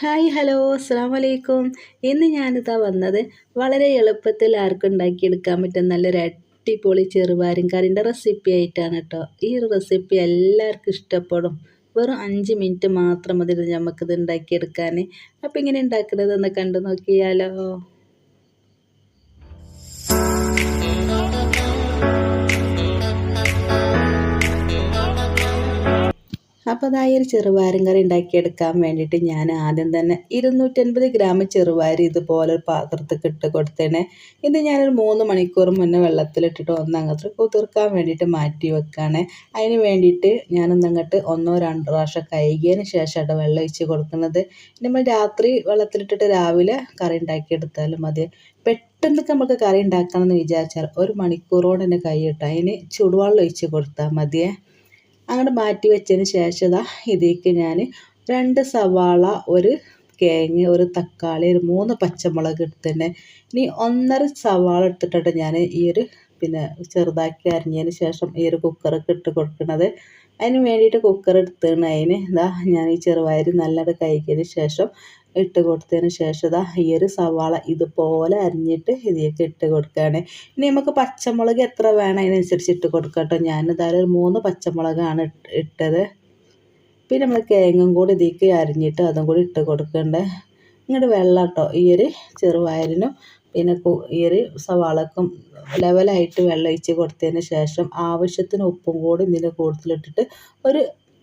Hi hello അസ്സാം വലൈക്കും ഇന്ന് ഞാനിതാ വന്നത് വളരെ എളുപ്പത്തിൽ ആർക്കും ഉണ്ടാക്കിയെടുക്കാൻ പറ്റുന്ന നല്ലൊരു അടിപൊളി ചെറുപാരും കറിന്റെ റെസിപ്പി ആയിട്ടാണ് കേട്ടോ. ഈ റെസിപ്പി എല്ലാവർക്കും ഇഷ്ടപ്പെടും. വെറും അഞ്ച് മിനിറ്റ് മാത്രം മതി നമുക്കിത് ഉണ്ടാക്കിയെടുക്കാൻ അപ്പോൾ ഇങ്ങനെ ഉണ്ടാക്കുന്നതെന്ന് കണ്ടു നോക്കിയാലോ. അപ്പോൾ അതായി ഒരു ചെറുവാരം കറി ഉണ്ടാക്കിയെടുക്കാൻ വേണ്ടിയിട്ട് ഞാൻ ആദ്യം തന്നെ ഇരുന്നൂറ്റൻപത് ഗ്രാം ചെറുവാരി ഇതുപോലെ ഒരു പാത്രത്തിൽ ഇട്ട് കൊടുത്തേനെ. ഇത് ഞാനൊരു മൂന്ന് മണിക്കൂർ മുന്നേ വെള്ളത്തിലിട്ടിട്ട് ഒന്നങ്ങത്ത് കുതിർക്കാൻ വേണ്ടിയിട്ട് മാറ്റി വെക്കുകയാണ് അതിന് വേണ്ടിയിട്ട് ഞാനൊന്നങ്ങോട്ട് ഒന്നോ രണ്ടോ പ്രാവശ്യം കഴുകിയതിന് ശേഷമാണ് വെള്ളം ഒഴിച്ച് കൊടുക്കുന്നത്. നമ്മൾ രാത്രി വെള്ളത്തിലിട്ടിട്ട് രാവിലെ കറി ഉണ്ടാക്കിയെടുത്താലും മതി. പെട്ടെന്ന് നമുക്ക് കറി ഉണ്ടാക്കണം എന്ന് വിചാരിച്ചാൽ ഒരു മണിക്കൂറോടെ തന്നെ കൈ കൈയിട്ട് അതിന് ചൂടുവെള്ളം ഒഴിച്ച് കൊടുത്താൽ മതിയേ. അങ്ങോട്ട് മാറ്റി വെച്ചതിന് ശേഷം ഇതാ ഇതിലേക്ക് ഞാൻ രണ്ട് സവാള ഒരു കിഴങ്ങ് ഒരു തക്കാളി ഒരു മൂന്ന് പച്ചമുളക് എടുത്തിട്ടുണ്ട്. ഇനി ഒന്നര സവാള എടുത്തിട്ടുണ്ട് ഞാൻ ഈ ഒരു പിന്നെ ചെറുതാക്കി അരിഞ്ഞതിന് ശേഷം ഈ ഒരു കുക്കറൊക്കെ ഇട്ട് കൊടുക്കുന്നത് അതിന് വേണ്ടിയിട്ട് കുക്കർ എടുത്തിട്ടുണ്ട് അതിന്. ഇതാ ഞാൻ ഈ ചെറുപയർ നല്ലത് കഴിക്കിയതിന് ശേഷം ഇട്ട് കൊടുത്തതിന് ശേഷം ഇതാ ഈ ഒരു സവാള ഇതുപോലെ അരിഞ്ഞിട്ട് ഇതിലേക്ക് ഇട്ട് കൊടുക്കുകയാണ്. ഇനി നമുക്ക് പച്ചമുളക് എത്ര വേണം അതിനനുസരിച്ച് ഇട്ട് കൊടുക്കാം കേട്ടോ. ഞാനിതായാലും ഒരു മൂന്ന് പച്ചമുളകാണ് ഇട്ടത്. പിന്നെ നമ്മൾ കിഴങ്ങും കൂടി ഇതിലേക്ക് അരിഞ്ഞിട്ട് അതും കൂടി ഇട്ട് കൊടുക്കണ്ടേ. ഇങ്ങോട്ട് വെള്ളം കേട്ടോ ഈ ഒരു ചെറുപയറിനും പിന്നെ ഈ ഒരു സവാളക്കും ലെവലായിട്ട് വെള്ളം ഒഴിച്ച് കൊടുത്തതിന് ശേഷം ആവശ്യത്തിന് ഉപ്പും കൂടി ഇതിന്റെ കൂടുതലിട്ടിട്ട് ഒരു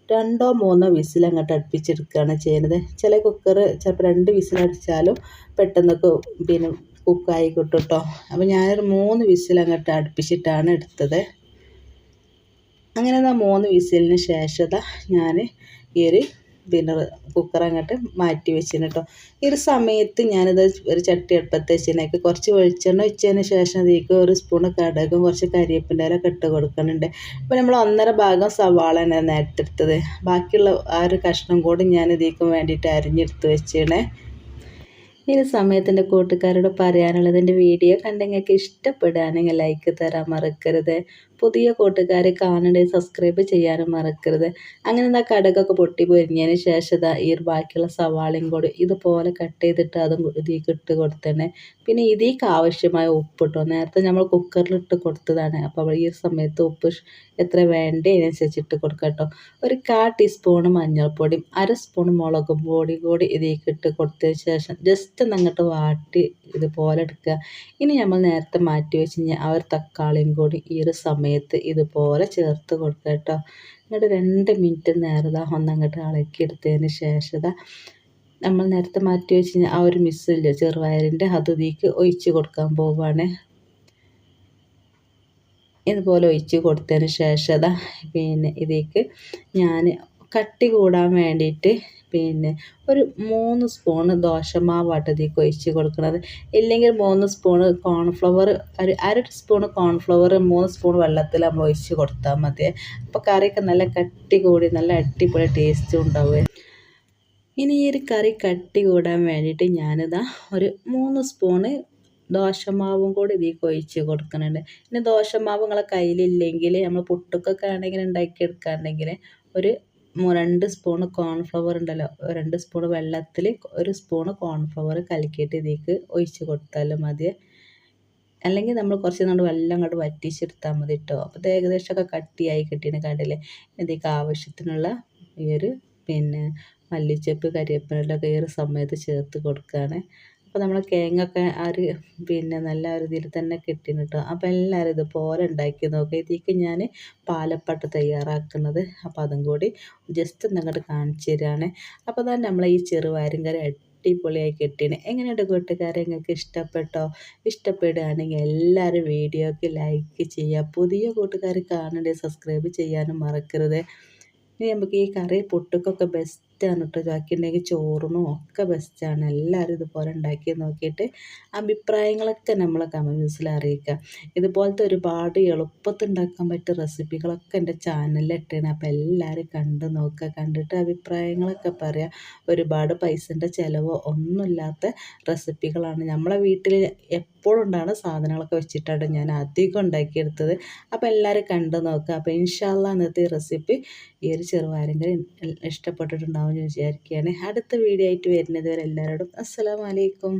രണ്ടോ മൂന്നോ വിസിൽ അങ്ങോട്ട് അടുപ്പിച്ചെടുക്കുകയാണ് ചെയ്യുന്നത്. ചില കുക്കർ ചിലപ്പോൾ രണ്ട് വിസിലടിച്ചാലും പെട്ടെന്നൊക്കെ പിന്നെ കുക്കായി കിട്ടും കേട്ടോ. അപ്പോൾ ഞാനൊരു മൂന്ന് വിസിൽ അങ്ങോട്ട് അടുപ്പിച്ചിട്ടാണ് എടുത്തത്. അങ്ങനെ മൂന്ന് വിസിലിന് ശേഷം ഞാൻ ഈ ഒരു പിന്നെ കുക്കർ അങ്ങോട്ട് മാറ്റി വെച്ചിന് കേട്ടോ ഈ ഒരു സമയത്ത് ഞാനിത് ഒരു ചട്ടി അടുപ്പത്ത് വെച്ചതിനേക്ക് കുറച്ച് വെളിച്ചെണ്ണ വെച്ചതിന് ശേഷം അതിലേക്ക് ഒരു സ്പൂൺ കടകും കുറച്ച് കരിയേപ്പിന്റെ ഇല ഇട്ട് കൊടുക്കുന്നുണ്ട്. അപ്പോൾ നമ്മൾ ഒന്നര ഭാഗം സവാള തന്നെ നേരത്തെടുത്തത് ബാക്കിയുള്ള ആ ഒരു കഷ്ണം കൂടി ഞാൻ ഇതിലേക്ക് വേണ്ടിയിട്ട് അരിഞ്ഞെടുത്ത് വെച്ചേണേ ഈ സമയത്ത് എന്റെ കൂട്ടുകാരോട് പറയാനുള്ളത് എന്റെ വീഡിയോ കണ്ടെങ്കിൽ ഇഷ്ടപ്പെടുകയാണെങ്കിൽ ലൈക്ക് തരാൻ മറക്കരുത്. പുതിയ കൂട്ടുകാരെ കാണണ്ടേ സബ്സ്ക്രൈബ് ചെയ്യാനും മറക്കരുത്. അങ്ങനെ എന്താ കടകൊക്കെ പൊട്ടി പൊരിഞ്ഞതിന് ശേഷം ഈ ബാക്കിയുള്ള സവാളയും കൂടി ഇതുപോലെ കട്ട് ചെയ്തിട്ട് അതും ഇതിലേക്ക് ഇട്ട് കൊടുത്തന്നെ പിന്നെ ഇതിലേക്ക് ആവശ്യമായ ഉപ്പ് ഇട്ടോ നേരത്തെ നമ്മൾ കുക്കറിൽ ഇട്ട് കൊടുത്തതാണ്. അപ്പോൾ ഈ സമയത്ത് ഉപ്പ് എത്ര വേണ്ടേ അതിനനുസരിച്ച് ഇട്ട് കൊടുക്കുക കേട്ടോ. ഒരു കാ ടീസ്പൂൺ മഞ്ഞൾപ്പൊടിയും അര സ്പൂൺ മുളക് പൊടി കൂടി ഇതിലേക്ക് ഇട്ട് കൊടുത്തതിന് ശേഷം ജസ്റ്റ് ഒന്ന് അങ്ങോട്ട് വാട്ടി ഇതുപോലെ എടുക്കുക. ഇനി നമ്മൾ നേരത്തെ മാറ്റി വെച്ച് ആ ഒരു തക്കാളിയും കൂടി ഈ ഒരു സമയത്ത് ഇതുപോലെ ചേർത്ത് കൊടുക്കുക കേട്ടോ. എന്നിട്ട് രണ്ട് മിനിറ്റ് നേരത ഒന്നങ്ങോട്ട് ഇളക്കി എടുത്തതിന് ശേഷം നമ്മൾ നേരത്തെ മാറ്റി വെച്ച് ആ ഒരു മിസ്സില്ല ചെറുപയറിന്റെ അത് ഇതിലേക്ക് ഒഴിച്ച് കൊടുക്കാൻ പോവുകയാണ്. ഇതുപോലെ ഒഴിച്ച് കൊടുത്തതിന് ശേഷം പിന്നെ ഇതിലേക്ക് ഞാൻ കട്ടി കൂടാൻ വേണ്ടിയിട്ട് പിന്നെ ഒരു മൂന്ന് സ്പൂണ് ദോശമാവാട്ട് ഇതിലേക്ക് ഒഴിച്ച് കൊടുക്കുന്നത്. ഇല്ലെങ്കിൽ മൂന്ന് സ്പൂണ് കോൺഫ്ലവർ ഒരു അര സ്പൂണ് കോൺഫ്ലവർ മൂന്ന് സ്പൂൺ വെള്ളത്തിൽ നമ്മൾ ഒഴിച്ച് കൊടുത്താൽ മതി. അപ്പോൾ കറിയൊക്കെ നല്ല കട്ടി കൂടി നല്ല അടിപൊളി ടേസ്റ്റും ഉണ്ടാവുക ഇനി ഈ ഒരു കറി കട്ടി കൂടാൻ വേണ്ടിയിട്ട് ഞാനിതാ ഒരു മൂന്ന് സ്പൂണ് ദോശമാവും കൂടി ഇതിലേക്ക് ഒഴിച്ച് കൊടുക്കുന്നുണ്ട്. ഇനി ദോശമാവ് നിങ്ങളെ കയ്യിലില്ലെങ്കിൽ നമ്മൾ പുട്ടുക്കൊക്കെ ആണെങ്കിൽ ഉണ്ടാക്കിയെടുക്കുകയാണെങ്കിൽ ഒരു രണ്ട് സ്പൂൺ കോൺഫ്ലവർ ഉണ്ടല്ലോ. രണ്ട് സ്പൂൺ വെള്ളത്തിൽ ഒരു സ്പൂൺ കോൺഫ്ലവർ കലക്കിയിട്ട് ഇതിലേക്ക് ഒഴിച്ച് കൊടുത്താലും മതി. അല്ലെങ്കിൽ നമ്മൾ കുറച്ച് നാൾ വെള്ളം അങ്ങോട്ട് വറ്റിച്ചെടുത്താൽ മതി കേട്ടോ അപ്പോൾ ഇത് ഏകദേശമൊക്കെ കട്ടിയായി കിട്ടിയ കണ്ടില്ലേ ഇതിലേക്ക് ആവശ്യത്തിനുള്ള ഈ ഒരു പിന്നെ മല്ലിച്ചപ്പ് കരിവേപ്പിലൊക്കെ ഈ ഒരു സമയത്ത് ചേർത്ത് കൊടുക്കുകയാണ് അപ്പോൾ നമ്മൾ കേങ്ങൊക്കെ ആ പിന്നെ നല്ല ഒരു ഇതിൽ തന്നെ കിട്ടിന് കേട്ടോ അപ്പോൾ എല്ലാവരും ഇതുപോലെ ഉണ്ടാക്കി നോക്കുക ഇതിലേക്ക് ഞാൻ പാലപ്പട്ട തയ്യാറാക്കുന്നത്. അപ്പോൾ അതും കൂടി ജസ്റ്റ് ഒന്ന് അങ്ങോട്ട് കാണിച്ചു തരികയാണ് അപ്പോൾ തന്നെ നമ്മൾ ഈ ചെറുപയറും കറി അടിപൊളിയായി കിട്ടിയാണ് എങ്ങനെയുണ്ട് കൂട്ടുകാരെ? നിങ്ങൾക്ക് ഇഷ്ടപ്പെട്ടോ? ഇഷ്ടപ്പെടുകയാണെങ്കിൽ എല്ലാവരും വീഡിയോക്ക് ലൈക്ക് ചെയ്യുക പുതിയ കൂട്ടുകാർ കാണണ്ടേ? സബ്സ്ക്രൈബ് ചെയ്യാനും മറക്കരുത്. ഇനി നമുക്ക് ഈ കറി പൊട്ടുക്കൊക്കെ ബെസ്റ്റ് ബെസ്റ്റാണ് കേട്ടോ ഇതാക്കിയിട്ടുണ്ടെങ്കിൽ ചോറിനും ഒക്കെ ബെസ്റ്റാണ് എല്ലാവരും ഇതുപോലെ ഉണ്ടാക്കി നോക്കിയിട്ട് അഭിപ്രായങ്ങളൊക്കെ നമ്മളെ കമന്റ് ബോക്സിൽ അറിയിക്കുക. ഇതുപോലത്തെ ഒരുപാട് എളുപ്പത്തിൽ ഉണ്ടാക്കാൻ പറ്റിയ റെസിപ്പികളൊക്കെ എന്റെ ചാനലിൽ ഇട്ടാണ്. അപ്പോൾ എല്ലാവരും കണ്ട് നോക്കുക. കണ്ടിട്ട് അഭിപ്രായങ്ങളൊക്കെ പറയുക. ഒരുപാട് പൈസന്റെ ചിലവോ ഒന്നുമില്ലാത്ത റെസിപ്പികളാണ് നമ്മളെ വീട്ടിൽ എപ്പോഴും ഉണ്ടാകുന്ന സാധനങ്ങളൊക്കെ വെച്ചിട്ടാണ് ഞാൻ അധികം ഉണ്ടാക്കിയെടുത്തത്. അപ്പോൾ എല്ലാവരും കണ്ട് നോക്കുക. അപ്പോൾ ഇൻഷാല്ല ഇന്നത്തെ റെസിപ്പി ഈ ഒരു ചെറുവാരെങ്കിലും ഇഷ്ടപ്പെട്ടിട്ടുണ്ടാവും. എന്ന് വിചാരിക്കുകയാണ്. അടുത്ത വീഡിയോ ആയിട്ട് വരുന്നത് വരെ എല്ലാവരോടും അസ്സലാമലൈക്കും